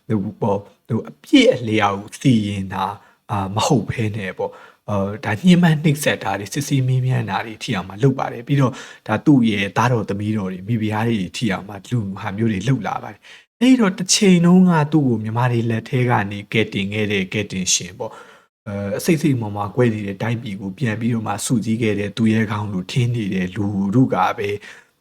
S1: ဟိုပေါ့ဟိုအပြည့်အလျောက်စီရင်တာအာမဟုတ်ဘဲနဲ့ပေါ့အော်ဒါညှဉ်းပန်းနှိပ်စက်တာတွေစစ်စီမင်းမြန်းတာတွေထိအောင်မှလုပ်ပါတယ်ပြီးတော့ဒါသူ့ရဲ့သားတော်သမီးတော်တွေမိဖုရားတွေထိအောင်မှလူဟာမျိုးတွေလုပ်လာပါတယ်အဲ့တော့တစ်ချိန်လုံးကသူ့ကိုမြမတွေလက်ထဲကနေကဲတင်ခဲ့တဲ့ကဲတင်ရှင်ပေါ့ အဲအစိတ်စိတ်မော်မှာကွဲနေတဲ့တိုင်းပြည်ကိုပြန်ပြီးတော့မှစုစည်းခဲ့တဲ့သူရဲကောင်းလို့ထင်းနေတဲ့လူတို့ကပဲ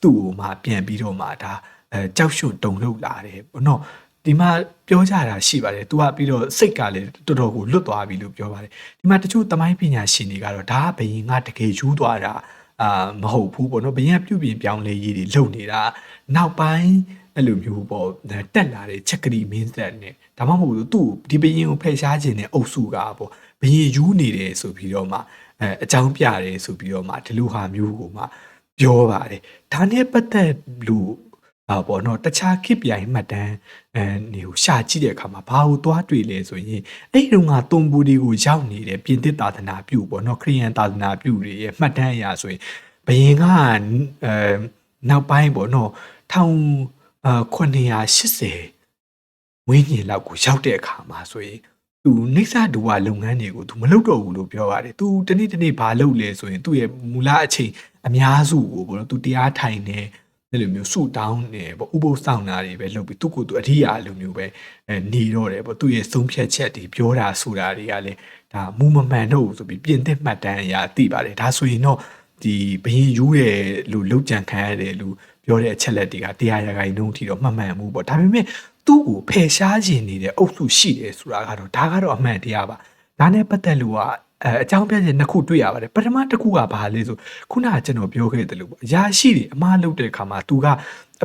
S1: သူ့ကိုမှပြန်ပြီးတော့မှဒါအဲကြောက်ရွံ့တုန်လှုပ်လာတယ်ပေါ့နော်ဒီမှာပြောကြတာရှိပါတယ်။ तू ကပြီးတော့စိတ်ကလည်းတော်တော်ကိုလွတ်သွားပြီလို့ပြောပါတယ်။ဒီမှာတချို့သမိုင်းပညာရှင်တွေကတော့ဒါကဘယင်ကတကယ်ယူသွားတာအာမဟုတ်ဘူးပေါ့နော်။ဘယင်ကပြုပြင်ပြောင်းလဲရေးတွေလုပ်နေတာနောက်ပိုင်း အဲ့လိုမျိုးပေါ့တက်လာတဲ့ချက်ကရီမင်းဆက်နဲ့ဒါမှမဟုတ်သူ့ဒီဘရင်ကိုဖယ်ရှားခြင်းနဲ့အုပ်စုကပေါ့ဘရင်ယူနေတယ်ဆိုပြီးတော့မှအဲအကြောင်းပြတယ်ဆိုပြီးတော့မှဒီလိုဟာမျိုးကိုမှပြောပါတယ်ဒါနဲ့ပတ်သက်လို့အာပေါ့နော်တခြားခစ်ပြိုင်မှတ်တမ်းအဲနေကိုရှာကြည့်တဲ့အခါမှာဘာကိုသွားတွေ့လဲဆိုရင်အဲ့ဒီကတုံပူဒီကိုရောက်နေတဲ့ပြင်သစ်သာသနာပြုပေါ့နော်ခရိယန်သာသနာပြုတွေရဲ့မှတ်တမ်းအရာဆိုရင်ဘယင်ကအဲနောက်ပိုင်းပေါ့နော်ထောင် အာ980ဝင်းကျင်လောက်ကိုရောက်တဲ့အခါမှာဆိုရင်သူနှိမ့်စဒူဝလုပ်ငန်းတွေကိုသူမလုပ်တော့ဘူးလို့ပြောပါတယ်သူတနေ့တနေ့ဘာလုပ်လဲဆိုရင်သူ့ရဲ့မူလအချိန်အများစုကိုပေါ့နော်သူတရားထိုင်နေအဲ့လိုမျိုးဆူတောင်းနေပေါ့ဥပုသ်ဆောင်တာတွေပဲလုပ်ပြီးသူ့ကိုယ်သူအထီးအလိုမျိုးပဲအဲနေတော့တယ်ပေါ့သူ့ရဲ့သုံးဖြတ်ချက်တွေပြောတာဆိုတာတွေကလည်းဒါမူမမှန်တော့ဘူးဆိုပြီးပြင်သစ်မှတ်တမ်းအရာသိပါတယ်ဒါဆိုရင်တော့ဒီဘရင်ယူရဲ့လို့လောက်ကြံခံရတယ်လို့ ပြောတဲ့အချက်လက်တွေကတရားရဂိုင်နှုန်းထိတော့မှတ်မှန်မှုပေါ့ဒါပေမဲ့သူ့ကိုဖယ်ရှားခြင်းနေတဲ့အုပ်စုရှိတယ်ဆိုတာကတော့ဒါကတော့အမှန်တရားပါဒါနဲ့ပတ်သက်လို့ကအဲအကြောင်းပြချက်နှစ်ခုတွေ့ရပါတယ်ပထမတစ်ခုကဘာလဲဆိုခုနကကျွန်တော်ပြောခဲ့တယ်လို့ပေါ့အရာရှိတွေအမားလုပ်တဲ့အခါမှာသူက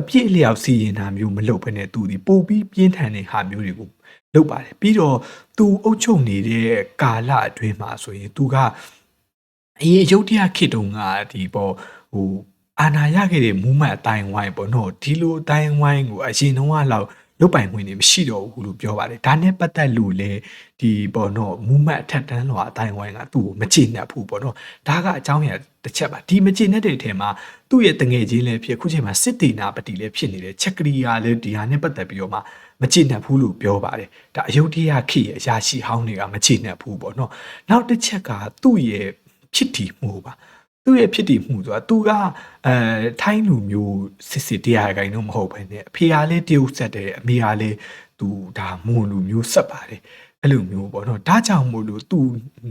S1: အပြည့်အလျောက်စီရင်တာမျိုးမလုပ်ဘဲနဲ့သူဒီပို့ပြီးပြင်းထန်တဲ့ဟာမျိုးတွေကိုလုပ်ပါတယ်ပြီးတော့သူအုပ်ချုပ်နေတဲ့ကာလအတွင်းမှာဆိုရင်သူကအရင်ရုပ်တရားခေတ်တုန်းကဒီပေါ့ဟို အာနာရခဲ့တဲ့မူးမတ်အတိုင်းဝိုင်းပေါ့နော်ဒီလိုအတိုင်းဝိုင်းကိုအရင်တုန်းကတော့လုတ်ပိုင်ခွင့်နေမရှိတော့ဘူးလို့ပြောပါတယ်ဒါနဲ့ပတ်သက်လို့လေဒီပေါ့နော်မူးမတ်အထက်တန်းလွာအတိုင်းဝိုင်းကသူ့ကိုမချေနှက်ဘူးပေါ့နော်ဒါကအကြောင်းအရာတစ်ချက်ပါဒီမချေနှက်တဲ့အထက်မှာသူ့ရဲ့တငယ်ချင်းလည်းဖြစ်ခုချိန်မှာစစ်တေနာပတိလည်းဖြစ်နေတယ်ချက်ကရီယာလည်းဒီဟာနဲ့ပတ်သက်ပြီးတော့မှမချေနှက်ဘူးလို့ပြောပါတယ်ဒါအယုဒ္ဓယခေတ်ရဲ့အရာရှိဟောင်းတွေကမချေနှက်ဘူးပေါ့နော်နောက်တစ်ချက်ကသူ့ရဲ့ဖြစ်တည်မှုပါ သူ့ရဲ့ဖြစ်တည်မှုဆိုတာသူကအဲထိုင်းလူမျိုးစစ်စစ်တရားခိုင်တော့မဟုတ်ဘဲနဲ့အဖေကလည်းတရုတ်ဆက်တယ်အမေကလည်းသူဒါမွန်လူမျိုးဆက်ပါတယ်အဲ့လိုမျိုးပေါ့နော်ဒါကြောင့်မို့လို့သူ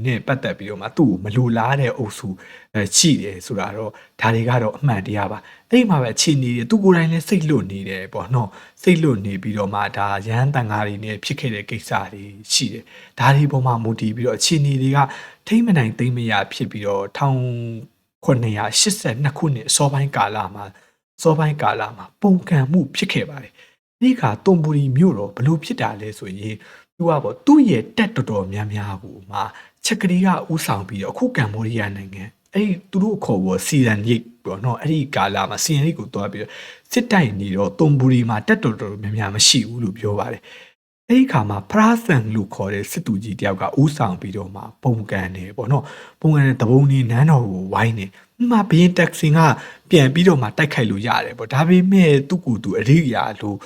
S1: နဲ့ပတ်သက်ပြီးတော့မှသူ့ကိုမလိုလားတဲ့အုပ်စုအဲရှိတယ်ဆိုတာတော့ဒါတွေကတော့အမှန်တရားပါအဲ့ဒီမှာပဲအခြေအနေတွေသူကိုယ်တိုင်လည်းစိတ်လွတ်နေတယ်ပေါ့နော်စိတ်လွတ်နေပြီးတော့မှဒါရဟန်းတန်ဃာတွေနဲ့ဖြစ်ခဲ့တဲ့ကိစ္စတွေရှိတယ်ဒါတွေပေါ်မှာမူတည်ပြီးတော့အခြေအနေတွေကထိမ့်မနိုင်သိမ့်မရဖြစ်ပြီးတော့ထောင် 982ခုနှစ်အစောပိုင်းကာလမှာအစောပိုင်းကာလမှာပုံကံမှုဖြစ်ခဲ့ပါတယ်ဒီခါတုံပူရီမြို့တော်ဘလို့ဖြစ်တာလဲဆိုရင်သူကပေါ့သူ့ရဲ့တက်တော်တော်များများကိုမှချက်ကလေးကဥဆောင်ပြီးတော့အခုကမ္ဘောဒီးယားနိုင်ငံအဲ့ဒီသူတို့ခေါ်ပေါ်စီရန်ရိတ်ပေါ့နော်အဲ့ဒီကာလာမှာစီရန်ရိတ်ကိုတွားပြီးတော့စစ်တိုင်နေတော့တုံပူရီမှာတက်တော်တော်များများမရှိဘူးလို့ပြောပါတယ် အဲ့ဒီခါမှာဖရာဆန်လို့ခေါ်တဲ့စစ်သူကြီးတယောက်ကဥဆောင်ပြီးတော့မှပုံကန်နေပေါ့နော်ပုံကန်တဲ့တပုံနေနန်းတော်ကိုဝိုင်းနေမှဘရင်တက်ဆင်ကပြန်ပြီးတော့မှတိုက်ခိုက်လို့ရတယ်ပေါ့ဒါပေမဲ့သူ့ကိုယ်သူအရိယာလို့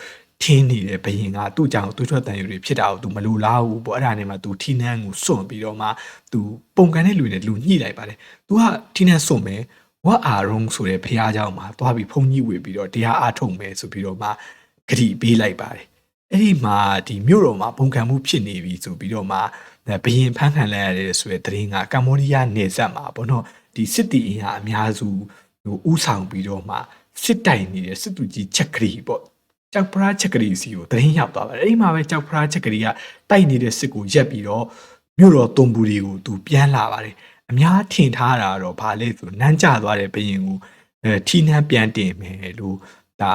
S1: ထင်းနေတဲ့ဘရင်ကသူ့ကြောင့်သူ့ထွက်တန်ယူတွေဖြစ်တာကိုသူမလိုလားဘူးပေါ့အဲ့ဒါနဲ့မှသူထီနန်းကိုစွန့်ပြီးတော့မှသူပုံကန်တဲ့လူနဲ့လူညှိလိုက်ပါတယ်သူကထီနန်းစွန့်မယ်ဝတ်အာရုံဆိုတဲ့ဖះเจ้าမှာသွားပြီးဖုန်ကြီးဝေပြီးတော့တရားအားထုတ်မယ်ဆိုပြီးတော့မှဂရီပေးလိုက်ပါတယ် အဲ့ဒီမှာဒီမြို့တော်မှာပုံကံမှုဖြစ်နေပြီဆိုပြီးတော့မှဘရင်ဖမ်းခံလိုက်ရတဲ့ဆိုတဲ့သတင်းကကမ္ဘောဒီးယားနယ်စပ်မှာပေါ့နော်ဒီစစ်တီအင်အားအများစုဟိုဥဆောင်ပြီးတော့မှစစ်တိုင်နေတဲ့စစ်သူကြီးချက်ဂရီပေါ့ကြောက်ဖရာချက်ကလေးစီကိုတရင်ရောက်သွားပါတယ်အဲ့ဒီမှာပဲကြောက်ဖရာချက်ကလေးကတိုက်နေတဲ့စစ်ကိုရက်ပြီးတော့မြို့တော်တုံပူတွေကိုသူပြန်လာပါတယ်အများထင်ထားတာတော့ဗာလဲဆိုနန်းကျသွားတဲ့ဘရင်ကိုအဲထီနှမ်းပြန်တင်မယ်လို့ဒါ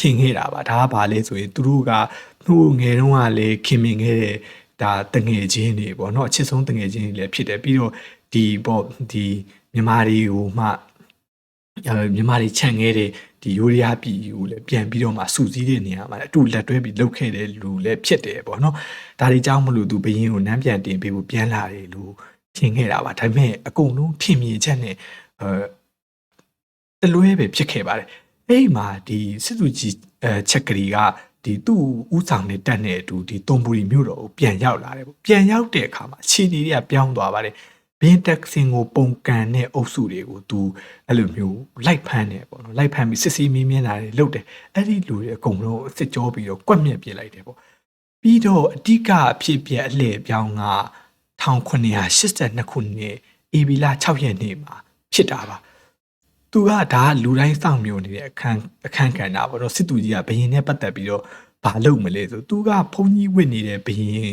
S1: ထင်ခဲ့တာပါဒါကဗာလဲဆိုရင်သူတို့ကသူ့ငယ်တုန်းကလည်းခင်မင်ခဲ့တဲ့ဒါတငယ်ချင်းတွေပေါ့နော်အချစ်ဆုံးတငယ်ချင်းတွေလည်းဖြစ်တယ်ပြီးတော့ဒီပေါ့ဒီမြမာတွေကိုမှအဲမြန်မာတွေခြံခဲ့တဲ့ဒီယိုရီးယားပြည်ကိုလည်းပြန်ပြီးတော့မှစူးစီးတဲ့နေရာမှာအတူလက်တွဲပြီးလှုပ်ခဲ့တဲ့လူလည်းဖြစ်တယ်ပေါ့နော်ဒါတွေကြောင့်မလို့သူဘရင်ကိုနမ်းပြန်တင်ပေးဖို့ပြန်လာတယ်လို့ထင်ခဲ့တာပါဒါပေမဲ့အကုန်လုံးထင်မြင်ချက်နဲ့အဲတလွဲပဲဖြစ်ခဲ့ပါတယ် အဲ့ဒီမှာဒီစစ်သူကြီးအဲချက်ကလေးကဒီသူ့ဥဆောင်နဲ့တက်နေအတူဒီတုံပူရီမြို့တော်ကိုပြန်ရောက်လာတယ်ပေါ့ပြန်ရောက်တဲ့အခါမှာအခြေအနေတွေကပြောင်းသွားပါတယ်ဘင်းတက်ဆင်ကိုပုံကန်တဲ့အုပ်စုတွေကိုသူအဲ့လိုမျိုးလိုက်ဖမ်းတယ်ပေါ့နော်လိုက်ဖမ်းပြီးစစ်စီမင်းမြင်တာတွေလုပ်တယ်အဲ့ဒီလူတွေအကုန်လုံးစစ်ကြောပြီးတော့ကွက်မြက်ပြစ်လိုက်တယ်ပေါ့ပြီးတော့အဓိကအဖြစ်ပြက်အလှည့်ပြောင်းက1982ခုနှစ်အေဘီလာ6ရက်နေ့မှာဖြစ်တာပါ သူကဒါကလူတိုင်းစောင့်မျှော်နေတဲ့အခန်းအခန်းကဏ္ဍပေါ့နော်စစ်သူကြီးကဘရင်နဲ့ပတ်သက်ပြီးတော့ဘာလုပ်မလဲဆိုသူကဘုံကြီးဝစ်နေတဲ့ဘရင်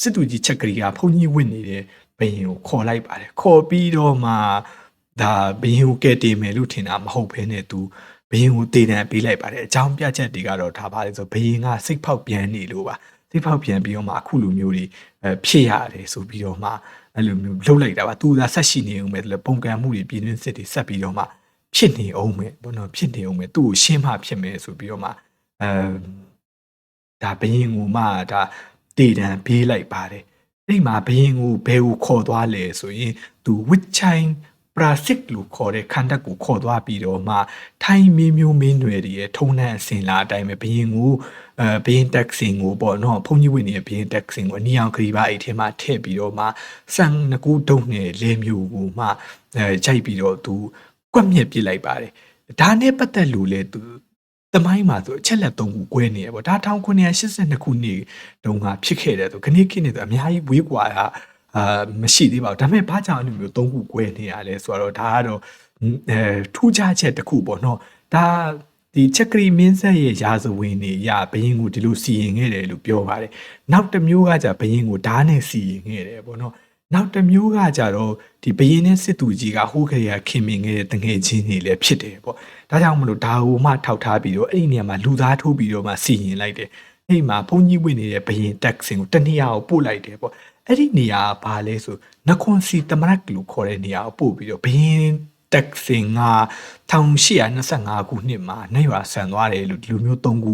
S1: စစ်သူကြီးချက်ကလေးကဘုံကြီးဝစ်နေတဲ့ဘယင်ကိုခေါ်လိုက်ပါတယ်ခေါ်ပြီးတော့မှဒါဘယင်ကိုကဲတင်မယ်လို့ထင်တာမဟုတ်ဘဲနဲ့သူဘယင်ကိုတည်တံပေးလိုက်ပါတယ်အကြောင်းပြချက်တွေကတော့ဒါပါလေဆိုဘယင်ကစိတ်ဖောက်ပြန်နေလို့ပါစိတ်ဖောက်ပြန်ပြီးတော့မှအခုလိုမျိုးတွေအဲဖြစ်ရတယ်ဆိုပြီးတော့မှ အဲ့လိုမျိုးလှုပ်လိုက်တာပါသူသာဆက်ရှိနေအောင်ပဲပုံကံမှုတွေပြည်တွင်းစစ်တွေဆက်ပြီးတော့မှဖြစ်နေအောင်ပဲဘောနော်ဖြစ်နေအောင်ပဲသူ့ကိုရှင်းမှဖြစ်မယ်ဆိုပြီးတော့မှအဲဒါဘယင်ကိုမှဒါတည်တံပေးလိုက်ပါတယ်အဲ့မှာဘရင်ကိုဘယ်ကိုခေါ်သွားလဲဆိုရင်သူဝစ်ချိုင်း ပရာစစ်လို့ခေါ်တဲ့ခန္ဓာကိုခေါ်သွားပြီးတော့မှထိုင်းမင်းမျိုးမင်းတွေရဲ့ထုံနှံအစဉ်လာအတိုင်းပဲဘရင်ကိုအဲဘရင်တက်ဆင်ကိုပေါ့နော်ဘုန်းကြီးဝင်နေတဲ့ဘရင်တက်ဆင်ကိုအနီအောင်ခရီးပါအိတ်ထဲမှာထည့်ပြီးတော့မှစံငကူဒုံနဲ့လဲမျိုးကိုမှအဲကြိုက်ပြီးတော့သူကွက်မြက်ပစ်လိုက်ပါတယ်ဒါနဲ့ပတ်သက်လို့လေသူတမိုင်းမှာဆိုအချက်လက်သုံးခု꿰နေရပေါ့ဒါ1982ခုနှစ်တုန်းကဖြစ်ခဲ့တယ်ဆိုခဏခဏဆိုအများကြီးဝေးကွာတာ အာမရှိသေးပါဘူးဒါပေမဲ့ဘာကြောင့်အဲ့လိုမျိုးသုံးခု꿰နေရလဲဆိုတော့ဒါကတော့အဲထူးခြားချက်တစ်ခုပေါ့နော်ဒါဒီချက်ကရီမင်းဆက်ရဲ့ရာဇဝင်တွေရဘရင်ကိုဒီလိုစီရင်ခဲ့တယ်လို့ပြောပါတယ်နောက်တစ်မျိုးကじゃဘရင်ကိုဓာတ်နဲ့စီရင်ခဲ့တယ်ပေါ့နော်နောက်တစ်မျိုးကကြတော့ဒီဘရင်နဲ့စစ်သူကြီးကဟိုးခရီးခင်မင်ခဲ့တဲ့တငယ်ချင်းတွေလည်းဖြစ်တယ်ပေါ့ဒါကြောင့်မလို့ဒါဟိုမှထောက်ထားပြီးတော့အဲ့ဒီနေရာမှာလူသားထိုးပြီးတော့မှစီရင်လိုက်တယ်အဲ့မှာဘုန်းကြီးဝင်နေတဲ့ဘရင်တက်ဆင်ကိုတနည်းအားကိုပို့လိုက်တယ်ပေါ့ အဲ့ဒီနေရာကဘာလဲဆိုနခွန်စီတမရက်လို့ခေါ်တဲ့နေရာကိုပို့ပြီးတော့ဘရင်တက်စင်က1825ခုနှစ်မှာနိုင်ရွာဆန်သွားတယ်လို့ဒီလိုမျိုးသုံးခု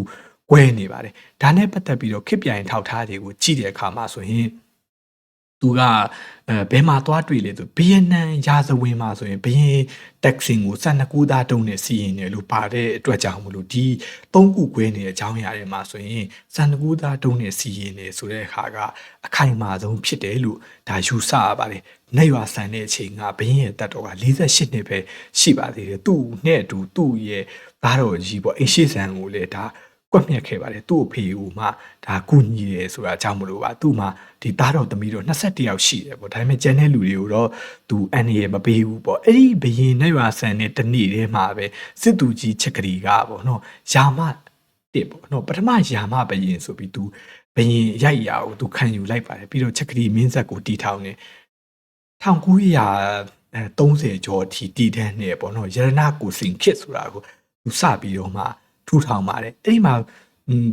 S1: 꿰နေပါတယ်ဒါနဲ့ပတ်သက်ပြီးတော့ခစ်ပြိုင်ထောက်ထားတွေကိုကြည့်တဲ့အခါမှာဆိုရင် သူကအဲဘယ်မှာသွားတွေ့လဲဆိုဗီယက်နမ်ရာဇဝင်မှာဆိုရင်ဘရင်တက်ဆင်ကို12ကူးသားတုံးနဲ့စီရင်တယ်လို့ပါတဲ့အတွက်ကြောင့်မလို့ဒီသုံးခု꿰နေတဲ့အကြောင်းအရာတွေမှာဆိုရင်12ကူးသားတုံးနဲ့စီရင်တယ်ဆိုတဲ့အခါကအခိုင်အမာဆုံးဖြစ်တယ်လို့ဒါယူဆရပါတယ်။နေရွာဆန်တဲ့အချိန်ကဘရင်ရဲ့တက်တော်က48နှစ်ပဲရှိပါသေးတယ်။သူ့နဲ့အတူသူ့ရဲ့သားတော်ကြီးပေါ့အိရှိဆန်ကိုလည်းဒါ ကွက်မြက်ခဲ့ပါတယ်သူ့အဖေကမှဒါကုညီတယ်ဆိုတာကြောင့်မလို့ပါသူ့မှာဒီသားတော်သမီးတော်21ယောက်ရှိတယ်ပေါ့ဒါပေမဲ့ကျန်တဲ့လူတွေကိုတော့သူအန်ရမပေးဘူးပေါ့အဲ့ဒီဘယင်နဲ့ရွာဆန်တဲ့တနေ့တည်းမှာပဲစစ်သူကြီးချက်ကလေးကပေါ့နော်ယာမတစ်ပေါ့နော်ပထမယာမဘယင်ဆိုပြီးသူဘယင်ရိုက်ရာကိုသူခံယူလိုက်ပါတယ်ပြီးတော့ချက်ကလေးမင်းဆက်ကိုတီထောင်နေ1930ကျော်အထိတည်တန်းနေပေါ့နော်ရတနာကိုစင်ခစ်ဆိုတာကိုသူစပြီးတော့မှ ထူထောင်ပါတယ်အဲ့ဒီမှာ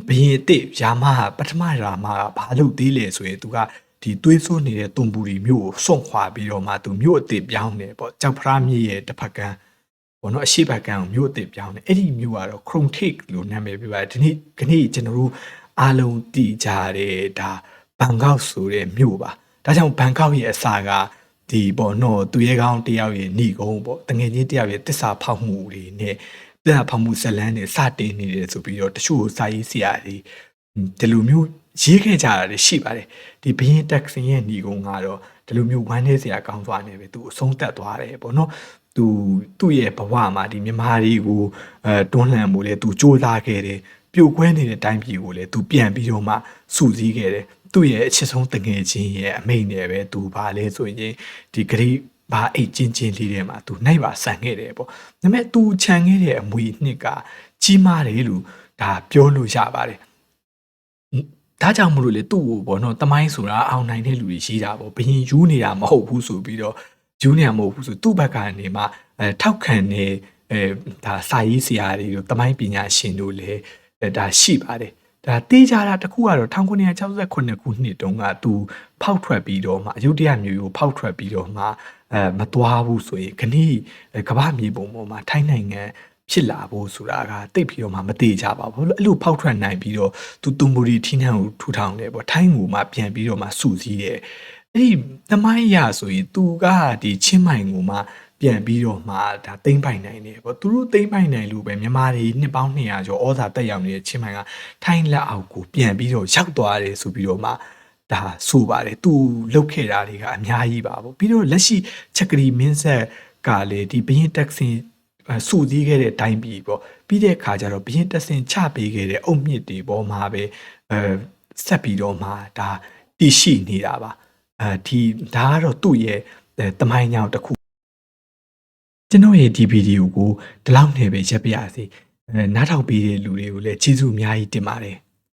S1: ဘရင်အစ်စ်ယာမဟာပထမယာမကဘာလို့သေးလဲဆိုရင်သူကဒီသွေးဆိုးနေတဲ့တုံပူရီမြို့ကိုစွန့်ခွာပြီးတော့မှသူမြို့အစ်စ်ပြောင်းတယ်ပေါ့ကြောက်ဖရားမြစ်ရဲ့တစ်ဖက်ကန်းဘောနော်အရှိဘက်ကန်းကိုမြို့အစ်စ်ပြောင်းတယ်အဲ့ဒီမြို့ကတော့ Chromtic လို့နာမည်ပြပါတယ်ဒီနေ့ခဏကျွန်တော်တို့အားလုံးတည်ကြတယ်ဒါဘန်ကောက်ဆိုတဲ့မြို့ပါဒါကြောင့်ဘန်ကောက်ရဲ့အစာကဒီပေါ့နော်သူရဲကောင်းတယောက်ရဲ့ဏီကုန်းပေါ့တငယ်ချင်းတယောက်ရဲ့တစ္ဆာဖောက်မှုတွေနဲ့ ပြန်ဖောက်မှုဇလန်းတွေစတင်နေတယ်ဆိုပြီးတော့တချို့စာရေးဆရာတွေဒီလိုမျိုးရေးခဲ့ကြတာတွေရှိပါတယ်ဒီဘရင်တက်ဆင်ရဲ့ဏီကုန်းကတော့ဒီလိုမျိုးဝမ်းနေစရာကောင်းသွားနေပဲသူအဆုံးသက်သွားတယ်ပေါ့နော်သူသူ့ရဲ့ဘဝမှာဒီမြမာတွေကိုအဲတွန်းလှန်မှုလေသူစ조사ခဲ့တယ်ပြိုကွဲနေတဲ့တိုင်းပြည်ကိုလည်းသူပြန်ပြီးတော့မှစုစည်းခဲ့တယ်သူ့ရဲ့အချစ်ဆုံးတငယ်ချင်းရဲ့အမိန့်နဲ့ပဲသူပါလဲဆိုရင်ဒီဂရိ ဘာအိတ်ချင်းချင်းလေးထဲမှာသူနိုင်ပါဆန်ခဲ့တယ်ပေါ့ဒါပေမဲ့သူခြံခဲ့တဲ့အမွေနှစ်ကကြီးမားတယ်လို့ဒါပြောလို့ရပါတယ်ဒါကြောင့်မလို့လေသူ့ကိုပေါ့နော်တမိုင်းဆိုတာအောင်နိုင်တဲ့လူတွေရှိတာပေါ့ဘရင်ယူနေတာမဟုတ်ဘူးဆိုပြီးတော့ယူနေတာမဟုတ်ဘူးဆိုသူ့ဘက်ကနေမှအဲထောက်ခံနေအဲဒါစာရေးဆရာတွေတို့တမိုင်းပညာရှင်တို့လည်းဒါရှိပါတယ်ဒါတေးကြတာတခုကတော့1968ခုနှစ်တုန်းကသူဖောက်ထွက်ပြီးတော့မှအယုဒ္ဓယမျိုးကိုဖောက်ထွက်ပြီးတော့မှ အဲမသွားဘူးဆိုရင်ခဏိကမ္ဘာမြေပုံပေါ်မှာထိုင်းနိုင်ငံဖြစ်လာဖို့ဆိုတာကတိတ်ပြီးတော့မှမသေးကြပါဘူးအဲ့လိုဖောက်ထွက်နိုင်ပြီးတော့သူတူမူရီထင်းထန်ကိုထူထောင်တယ်ပေါ့ထိုင်းကိုမှပြန်ပြီးတော့မှစုစည်းတယ်အဲ့ဒီသမိုင်းရဆိုရင်သူကဒီချင်းမိုင်ကိုမှပြန်ပြီးတော့မှဒါသိမ့်ပိုင်နိုင်တယ်ပေါ့သူတို့သိမ့်ပိုင်နိုင်လို့ပဲမြန်မာတွေနှစ်ပေါင်း200ကျော်ဩဇာတက်ရောက်နေတဲ့ချင်းမိုင်ကထိုင်းလက်အောက်ကိုပြန်ပြီးတော့ရောက်သွားတယ်ဆိုပြီးတော့မှ ဒါဆိုပါတယ်သူလုတ်ခဲ့တာတွေကအများကြီးပါပေါ့ပြီးတော့လက်ရှိချက်ကရီမင်းဆက်ကလည်းဒီဘရင်တက်ဆင်စူစည်းခဲ့တဲ့တိုင်းပြည်ပေါ့ပြီးတဲ့အခါကျတော့ဘရင်တက်ဆင်ချပေးခဲ့တဲ့အုတ်မြစ်တွေပေါ်မှာပဲအဲဆက်ပြီးတော့မှဒါတည်ရှိနေတာပါအဲဒီဒါကတော့သူ့ရဲ့တမိုင်းကြောင်တစ်ခုကျွန်တော်ရဲ့ဒီဗီဒီယိုကိုဒီလောက်နဲ့ပဲရပ်ပြရစီအဲနားထောင်ပေးတဲ့လူတွေကိုလည်းကျေးဇူးအများကြီးတင်ပါတယ်